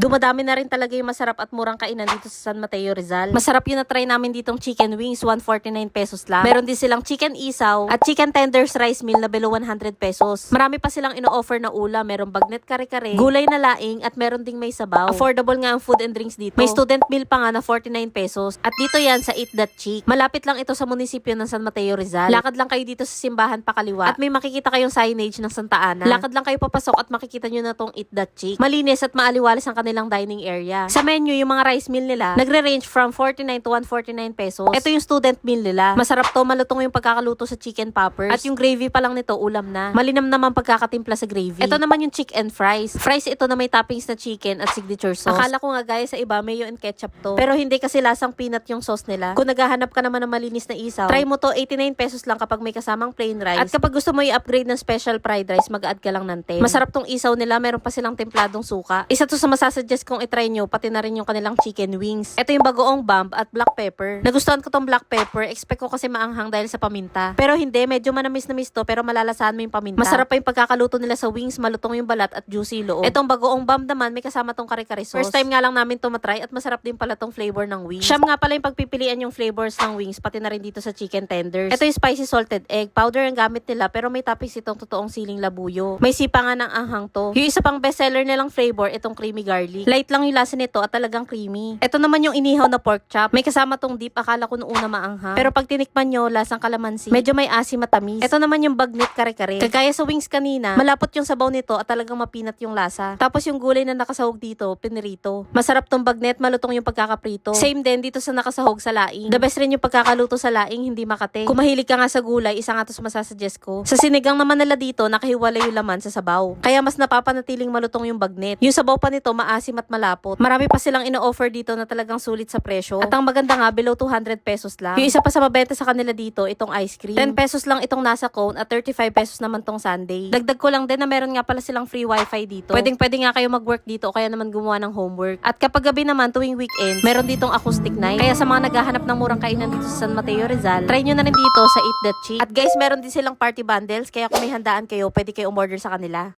Dumadami na rin talaga yung masarap at murang kainan dito sa San Mateo Rizal. Masarap yung na-try namin ditong chicken wings, 149 pesos lang. Meron din silang chicken isaw at chicken tenders rice meal na below 100 pesos. Marami pa silang ino-offer na ulam. Meron bagnet kare-kare, gulay na laing at meron ding may sabaw. Affordable nga ang food and drinks dito. May student meal pa nga na 49 pesos. At dito yan sa Eat That Chick. Malapit lang ito sa munisipyo ng San Mateo Rizal. Lakad lang kayo dito sa simbahan pa kaliwa. At may makikita kayong signage ng Santa Ana. Lakad lang kayo papasok at makikita nyo na tong Eat That Chick. Malinis at maaliwalas ang kanilang dining area. Sa menu, yung mga rice meal nila, nagre-range from 49 to 149 pesos. Ito yung student meal nila. Masarap to, malutong yung pagkakaluto sa chicken poppers. At yung gravy pa lang nito, ulam na. Malinam naman pagkakatimpla sa gravy. Ito naman yung chick and fries. Fries ito na may toppings na chicken at signature sauce. Akala ko nga guys, sa iba mayo and ketchup to. Pero hindi kasi lasang peanut yung sauce nila. Kung naghahanap ka naman ng malinis na isaw, try mo to 89 pesos lang kapag may kasamang plain rice. At kapag gusto mo i-upgrade ng special fried rice, mag-add ka lang ng 10. Masarap tong isaw nila, meron pa silang templadong suka. Isa to sa masasuggest kong itry nyo, pati na rin yung kanilang chicken wings. Ito yung bagoong bump at black pepper. Nagustuhan ko tong black pepper, expect ko kasi maanghang dahil sa paminta. Pero hindi, medyo manamis na miss to, pero malalasahan mo yung paminta. Masarap pa yung pagkakaluto nila sa wings, malutong yung balat at juicy loob. Itong bagoong bump naman, may kasama tong kare-kare sauce. First time nga lang namin to matry at masarap din pala tong flavor ng wings. Siyam nga pala yung pagpipilian yung flavors ng wings, pati na rin dito sa chicken tenders. Ito yung spicy salted egg. Powder ang gamit nila, pero may toppings itong totoong siling labuyo. May sipa nga ng anghang to. Yung isa pang bestseller nilang flavor, itong creamy garlic. Light lang yung lasa nito at talagang creamy. Ito naman yung inihaw na pork chop. May kasama tong dip, akala ko noong una maanghang. Pero pag tinikman nyo, lasang kalamansi. Medyo may asim matamis. Ito naman yung bagnet kare-kare. Kagaya sa wings kanina, malapot yung sabaw nito at talagang mapinat yung lasa. Tapos yung gulay na nakasahog dito, pinirito. Masarap tong bagnet, malutong yung pagkakaprito. Same din dito sa nakasahog sa laing. The best rin yung pagkakaluto sa laing, hindi makate. Kung mahilig ka nga sa gulay, isa nga to sa masasuggest ko. Sa sinigang naman nila dito, nakahiwalay yung laman sa sabaw. Kaya mas napapanatiling malutong yung bagnet. Yung sabaw pa nito, maasim at malapot. Marami pa silang ino-offer dito na talagang sulit sa presyo. At ang maganda nga, below 200 pesos lang. Yung isa pa sa mabenta sa kanila dito, itong ice cream. 10 pesos lang itong nasa cone at 35 pesos naman tong sundae. Dagdag ko lang din na meron nga pala silang free wifi dito. Pwedeng pwede nga kayo mag-work dito o kaya naman gumawa ng homework. At kapag gabi naman tuwing weekend, meron ditong acoustic night. Kaya sa mga naghahanap ng murang kainan dito sa San Mateo Rizal, try nyo na rin dito sa Eat That Chick. At guys, meron din silang party bundles, kaya kung may handaan kayo, pwede kayo umorder sa kanila.